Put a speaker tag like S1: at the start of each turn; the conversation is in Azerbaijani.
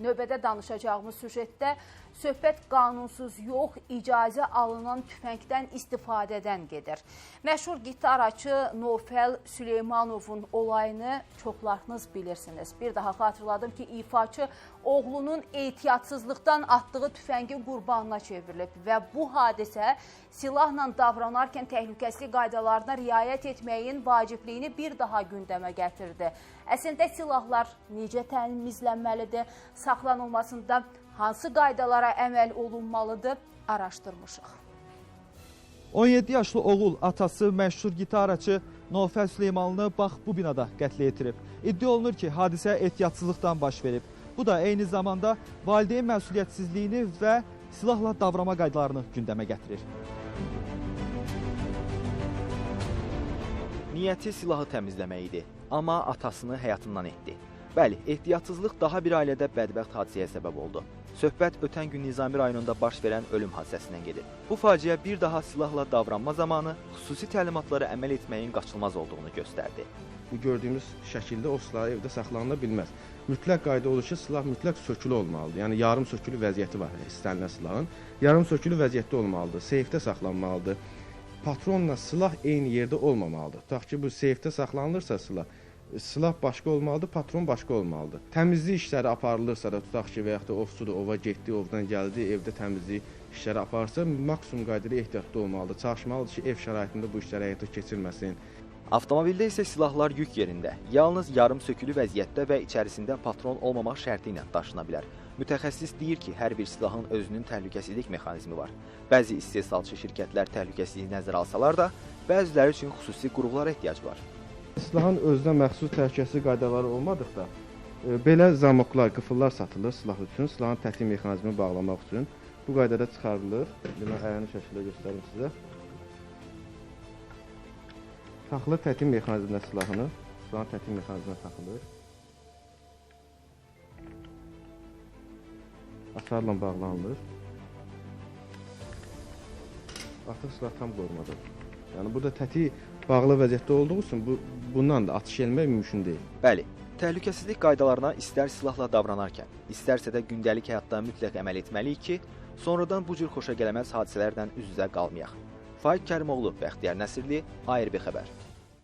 S1: Növbədə danışacağımız süjetdə söhbət qanunsuz yox, icazə alınan tüfəngdən istifadədən gedir. Məşhur gitaraçı Nofəl Süleymanovun olayını çoxlarınız bilirsiniz. Bir daha xatırladım ki, ifaçı oğlunun ehtiyatsızlıqdan atdığı tüfəngin qurbanına çevrilib və bu hadisə silahla davranarkən təhlükəsizlik qaydalarına riayət etməyin vacibliyini bir daha gündəmə gətirdi. Əslində silahlar necə təmizlənməlidir, saxlanılmasında hansı qaydalara əməl olunmalıdır araşdırmışıq.
S2: 17 yaşlı oğul atası məşhur gitaraçı Nofəl Süleymanlını bax bu binada qətlə yetirib. İddia olunur ki, hadisə ehtiyatsızlıqdan baş verib. Bu da eyni zamanda valideyn məsuliyyətsizliyini və silahla davranma qaydalarını gündəmə gətirir.
S3: Niyyəti silahı təmizləmək idi, amma atasını həyatından etdi. Bəli, ehtiyatsızlıq daha bir ailədə bədbəxt hadisəyə səbəb oldu. Söhbət ötən gün Nizami rayonunda baş verən ölüm hadisəsindən gedir. Bu faciə bir daha silahla davranma zamanı xüsusi təlimatlara əməl etməyin qaçılmaz olduğunu göstərdi.
S4: Bu gördüyümüz şəkildə o silahı evdə saxlanıla bilməz. Mütləq qayda odur ki, silah mütləq sökülü olmalıdır. Yəni yarım sökülü vəziyyəti var istənilən silahın. Yarım sökülü vəziyyətdə olmalıdır. Seyfdə saxlanmalıdır. Patronla silah eyni yerdə olmamalıdır. Tutaq ki, bu seyfdə saxlanılırsa silah, silah başqa olmalıdır, patron başqa olmalıdır. Təmizlik işləri aparılırsa da, tutaq ki, və yaxud da ovçudur, ova getdi, ovdan gəldi, evdə təmizlik işləri aparsa, maksimum qaydada ehtiyatlı olmalıdır. Çalışmalıdır ki, ev şəraitində bu işlər həyata keçirilməsin.
S3: Avtomobildə isə silahlar yük yerində, yalnız yarım sökülü vəziyyətdə və içərisində patron olmamaq şərti ilə daşına bilər. Mütəxəssis deyir ki, hər bir silahın özünün təhlükəsizlik mexanizmi var. Bəzi istehsalçı şirkətlər təhlükəsizliyi nəzərə alsalar da, bəziləri üçün xüsusi qurğulara ehtiyac var.
S4: Silahın özünə məxsus təhlükəsizlik qaydaları olmadıqda, e, belə zamoklar, qıfıllar satılır silah üçün, silahın tətik mexanizmini bağlamaq üçün. Bu qaydada çıxarılır. Mən əyani şəkildə göstərim sizə. Taxılır tətik mexanizminə silahını. Silahın tətik mexanizminə taxılır. Açarla bağlanılır. Artıq silah tam qorumadır. Yəni burada tətik bağlı vəziyyətdə olduğu üçün bu bundan da atış etmək mümkün deyil.
S3: Bəli, təhlükəsizlik qaydalarına istər silahla davranarkən, istərsə də gündəlik həyatda mütləq əməl etməliyik ki, sonradan bu cür xoşagəlməz hadisələrlə üz-üzə qalmayaq. Faiq Kərimoğlu, Bəxtiyar Nəsirli, ARB xəbər.